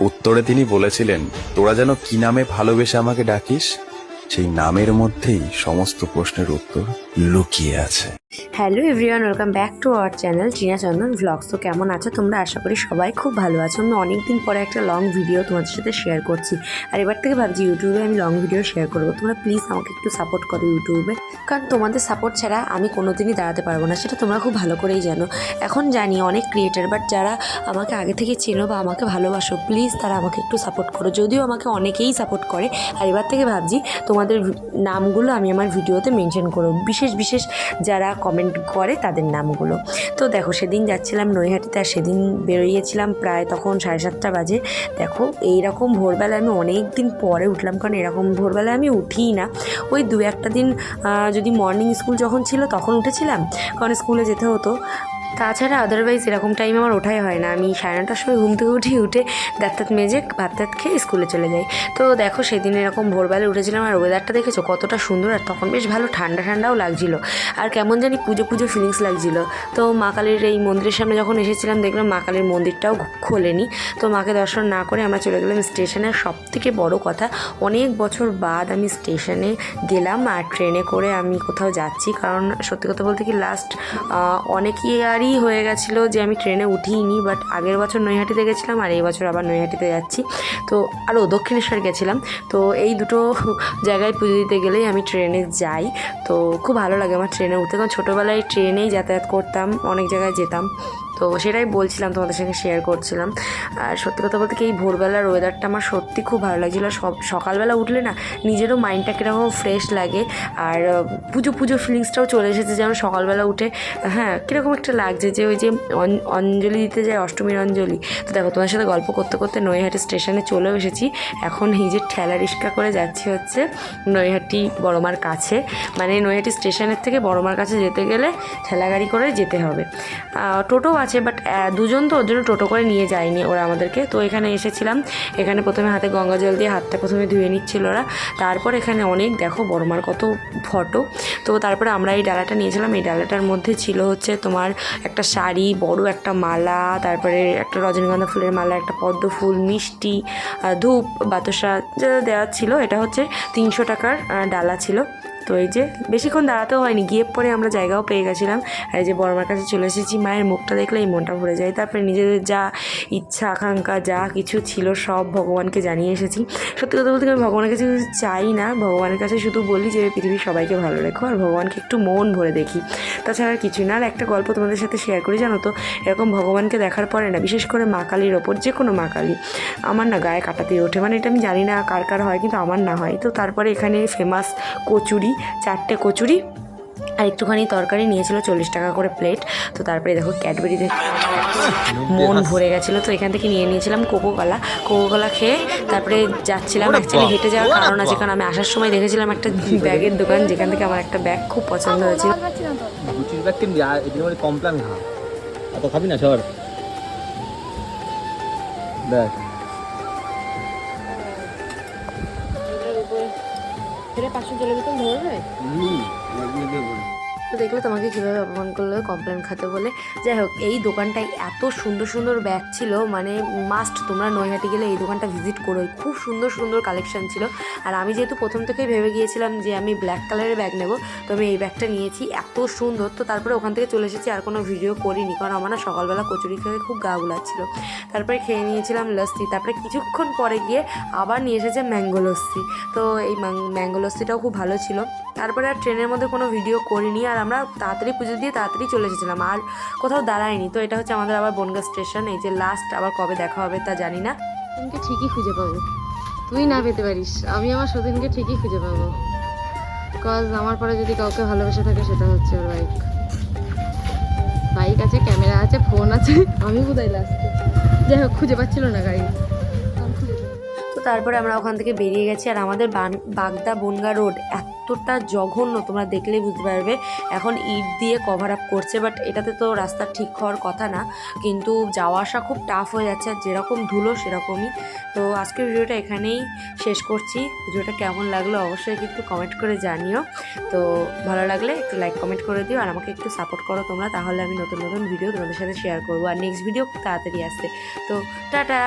উত্তরে তিনি বলেছিলেন, তোরা যেন কি নামে ভালোবেসে আমাকে ডাকিস? সেই নামের মধ্যেই সমস্ত প্রশ্নের উত্তর লুকিয়ে আছে। Hello everyone welcome back to our channel Tina Chandan vlogs তো কেমন আছো তোমরা? আশা করি সবাই খুব ভালো আছো। আমি অনেকদিন পরে একটা লং ভিডিও তোমাদের সাথে শেয়ার করছি। আর এবার থেকে ভাবছি ইউটিউবে আমি লং ভিডিও শেয়ার করব। তোমরা প্লিজ আমাকে একটু সাপোর্ট করো ইউটিউবে কারণ তোমাদের সাপোর্ট ছাড়া আমি কোনোদিনই দাঁড়াতে পারব না, সেটা তোমরা খুব ভালো করেই জানো। এখন জানি অনেক ক্রিয়েটার বাট যারা আমাকে আগে থেকে চেনো বা আমাকে ভালোবাসো প্লিজ তারা আমাকে একটু সাপোর্ট করো। যদিও আমাকে অনেকেই সাপোর্ট করে। আর এবার থেকে ভাবছি তোমাদের নামগুলো আমি আমার ভিডিওতে মেনশন করব। বিশেষ বিশেষ যারা কমেন্ট করে তাদের নামগুলো। তো দেখো, সেদিন যাচ্ছিলাম নৈহাটিতে আর সেদিন বেরিয়েছিলাম প্রায় তখন সাড়ে সাতটা বাজে। দেখো, এইরকম ভোরবেলা আমি অনেক দিন পরে উঠলাম, কারণ এরকম ভোরবেলা আমি উঠিই না। ওই দু একটা দিন যদি মর্নিং স্কুল যখন ছিল তখন উঠেছিলাম, কারণ স্কুলে যেতে হতো। তাছাড়া আদারওয়াইজ এরকম টাইমে আমার ওঠাই হয় না। আমি সাড়ে নটার সময় ঘুম থেকে উঠি, উঠে দাঁত টাত মেজে ভাত টাত খেয়ে স্কুলে চলে যাই। তো দেখো সেদিন এরকম ভোরবেলা উঠেছিলাম আর ওয়েদারটা দেখেছ কতটা সুন্দর আর তখন বেশ ভালো ঠান্ডা ঠান্ডাও লাগছিল। আর কেমন জানি পুজো পুজো ফিলিংস লাগছিল। তো মা কালীর এই মন্দিরের সামনে যখন এসেছিলাম দেখলাম মা কালীর মন্দিরটাও খোলেনি। তো মাকে দর্শন না করে আমরা চলে গেলাম স্টেশনে সব থেকে বড় কথা, অনেক বছর বাদ আমি স্টেশনে গেলাম আর ট্রেনে করে আমি কোথাও যাচ্ছি। কারণ সত্যি কথা বলতে কি লাস্ট অনেক ইয়ারই হয়ে গেছিল যে আমি ট্রেনে উঠিনি বাট আগের বছর নৈহাটিতে গেছিলাম আর এই বছর আবার নৈহাটিতে যাচ্ছি। তো আরও দক্ষিণেশ্বর গেছিলাম। তো এই দুটো জায়গায় পুজো দিতে গেলেই আমি ট্রেনে যাই। তো খুব ভালো লাগে আমার ট্রেনে উঠতে। কারণ ছোটোবেলায় ট্রেনেই যাতায়াত করতাম, অনেক জায়গায় যেতাম। তো সেটাই বলছিলাম, তোমাদের সঙ্গে শেয়ার করছিলাম। আর সত্যি কথা বলতে কি, এই ভোরবেলার ওয়েদারটা আমার সত্যি খুব ভালো লাগছিল। সব, সকালবেলা উঠলে না, নিজেরও মাইন্ডটা কীরকম ফ্রেশ লাগে। আর পুজো পুজো ফিলিংসটাও চলে এসেছে, যেমন সকালবেলা উঠে হ্যাঁ কীরকম একটা লাগছে যে ওই যে অঞ্জলি দিতে যায়, অষ্টমীর অঞ্জলি। তো দেখো, তোমার সাথে গল্প করতে করতে নৈহাটি স্টেশনে চলেও এসেছি। এখন এই যে ঠেলা রিক্সা করে যাচ্ছি হচ্ছে নৈহাটি বড়মার কাছে। মানে নৈহাটি স্টেশনের থেকে বড়মার কাছে যেতে গেলে ঠেলা গাড়ি করে যেতে হবে। টোটো আছে বাট দুজন তো ওর জন্য টোটো করে নিয়ে যায়নি ওরা আমাদেরকে। তো এখানে এসেছিলাম, এখানে প্রথমে হাতে গঙ্গা জল দিয়ে হাতটা প্রথমে ধুয়ে নিচ্ছিল ওরা। তারপর এখানে অনেক, দেখো বড়মার কত ফটো। তো তারপরে আমরা এই ডালাটা নিয়েছিলাম, এই ডালাটার মধ্যে ছিল হচ্ছে তোমার একটা শাড়ি, বড় একটা মালা, তারপরে একটা রজনীগন্ধা ফুলের মালা, একটা পদ্ম ফুল, মিষ্টি ধূপ, বাতাসা, যা দেওয়া ছিল, এটা হচ্ছে তিনশো টাকার ডালা ছিল। তো এই যে বেশিক্ষণ দাঁড়াতেও হয়নি, গিয়ে পরে আমরা জায়গাও পেয়ে গেছিলাম। আর এই যে বড় বড়মার কাছে চলে এসেছি, মায়ের মুখটা দেখলে এই মনটা ভরে যায়। তারপরে নিজেদের যা ইচ্ছা, আকাঙ্ক্ষা, যা কিছু ছিল সব ভগবানকে জানিয়ে এসেছি। সত্যি কথা বলতে আমি ভগবানের কাছে কিছু চাই না, ভগবানের কাছে শুধু বলি যে পৃথিবীর সবাইকে ভালো রেখো আর ভগবানকে একটু মন ভরে দেখি। তাছাড়া আর কিছুই না, আর একটা গল্প তোমাদের সাথে শেয়ার করি, জানো তো? এরকম ভগবানকে দেখার পরে না, বিশেষ করে মা কালীর ওপর, যে কোনো মা কালী, আমার না গায়ে কাটাতে ওঠে। মানে এটা আমি জানি না কার কার হয়, কিন্তু আমার না হয়। তো তারপরে এখানে ফেমাস কচুরি চারটে কচুরি আর একটুখানি তরকারি নিয়েছিল চল্লিশ টাকা করে প্লেট। তো তারপরে দেখো ক্যাডবেরি মন ভরে গেছিল। তো এখান থেকে নিয়ে নিয়েছিলাম কোকো কলা কোকো কলা খেয়ে তারপরে যাচ্ছিলাম অ্যাকচুয়ালি হেঁটে যাওয়ার কারণ আছে কারণ আমি আসার সময় দেখেছিলাম একটা ব্যাগের দোকান যেখান থেকে আমার একটা ব্যাগ খুব পছন্দ হয়েছিল। কমপ্লান খা এত খাবি না সর দেখ। পাঁচশো জলের বোতল ধরবে হুম। দেখলে তোমাকে কীভাবে অপমান করল কমপ্লেন খাতে বলে। যাই হোক, এই দোকানটায় এত সুন্দর সুন্দর ব্যাগ ছিল মানে মাস্ট তোমরা নৈহাটি গেলে এই দোকানটা ভিজিট করো খুব সুন্দর সুন্দর কালেকশন ছিল। আর আমি যেহেতু প্রথম থেকেই ভেবে গিয়েছিলাম যে আমি ব্ল্যাক কালারের ব্যাগ নেব, তো আমি এই ব্যাগটা নিয়েছি। এত সুন্দর, তো তারপরে ওখান থেকে চলে এসেছি, আর কোনো ভিডিও করিনি। কারণ আমার না সকালবেলা কচুরি খেয়ে খুব গা গুলাচ্ছিল। তারপরে খেয়ে নিয়েছিলাম লস্যি। তারপরে কিছুক্ষণ পরে গিয়ে আবার নিয়ে এসেছে ম্যাঙ্গো লস্যি। তো এই ম্যাঙ্গো লস্যিটাও খুব ভালো ছিল। তারপরে আর ট্রেনের মধ্যে কোনো ভিডিও করিনি। আর আমরা তাড়াতাড়ি পুজো দিয়ে তাড়াতাড়ি চলে এসেছিলাম, আর কোথাও দাঁড়ায়নি। তো এটা হচ্ছে আমাদের আবার বনগা স্টেশন, এই যে লাস্ট আবার কবে দেখা হবে তা জানি না। সতীনকে ঠিকই খুঁজে পাবো। তুই না পেতে পারিস, আমি আমার সতীনকে ঠিকই খুঁজে পাবো। কজ আমার পরে যদি কাউকে ভালোবেসে থাকে সেটা হচ্ছে ওর বাইক বাইক আছে ক্যামেরা আছে ফোন আছে, আমি কোথায় লাস্টে যাই হোক, খুঁজে পাচ্ছিল না গাড়ি। তারপরে আমরা ওখান থেকে বেরিয়ে গেছি। আর আমাদের বাগদা বনগা রোড এতটা জঘন্য, তোমরা দেখলেই বুঝতে পারবে। এখন ইট দিয়ে কভার আপ করছে বাট এটাতে তো রাস্তা ঠিক হওয়ার কথা না। কিন্তু যাওয়া আসা খুব টাফ হয়ে যাচ্ছে, আর যেরকম ধুলো সেরকমই। তো আজকের ভিডিওটা এখানেই শেষ করছি। ভিডিওটা কেমন লাগল অবশ্যই কিন্তু কমেন্ট করে জানিও। তো ভালো লাগলে একটু লাইক কমেন্ট করে দিও, আর আমাকে একটু সাপোর্ট করো তোমরা। তাহলে আমি নতুন নতুন ভিডিও তোমাদের সাথে শেয়ার করব। আর নেক্সট ভিডিও তাড়াতাড়ি আসছে তো টাটা!